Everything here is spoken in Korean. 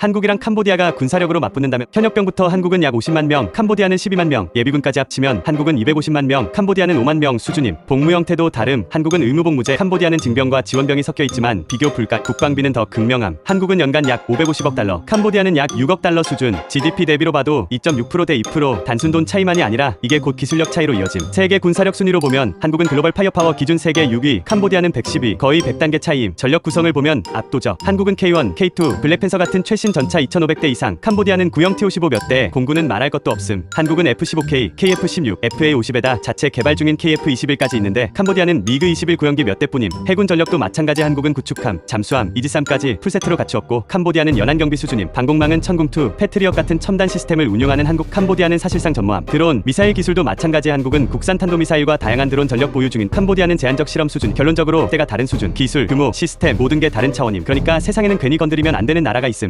한국이랑 캄보디아가 군사력으로 맞붙는다면 현역병부터 한국은 약 50만 명, 캄보디아는 12만 명, 예비군까지 합치면 한국은 250만 명, 캄보디아는 5만 명 수준임. 복무 형태도 다름. 한국은 의무복무제, 캄보디아는 징병과 지원병이 섞여 있지만 비교 불가. 국방비는 더 극명함. 한국은 연간 약 550억 달러, 캄보디아는 약 6억 달러 수준. GDP 대비로 봐도 2.6%대 2% 단순 돈 차이만이 아니라 이게 곧 기술력 차이로 이어짐. 세계 군사력 순위로 보면 한국은 글로벌 파이어파워 기준 세계 6위, 캄보디아는 110위, 거의 100단계 차이임. 전력 구성을 보면 압도적. 한국은 K1, K2, 블랙팬서 같은 최신 전차 2,500대 이상, 캄보디아는 구형 T-55 몇 대, 공군은 말할 것도 없음. 한국은 F-15K, KF-16, FA-50에다 자체 개발 중인 KF-21까지 있는데 캄보디아는 미그 21 구형기 몇 대뿐임. 해군 전력도 마찬가지 한국은 구축함, 잠수함, 이지삼까지 풀세트로 갖추었고 캄보디아는 연안 경비 수준임. 방공망은 천궁2, 패트리엇 같은 첨단 시스템을 운용하는 한국 캄보디아는 사실상 전무함. 드론, 미사일 기술도 마찬가지 한국은 국산 탄도미사일과 다양한 드론 전력 보유 중인 캄보디아는 제한적 실험 수준. 결론적으로 때가 다른 수준. 기술, 규모, 시스템 모든 게 다른 차원임. 그러니까 세상에는 괜히 건드리면 안 되는 나라가 있음.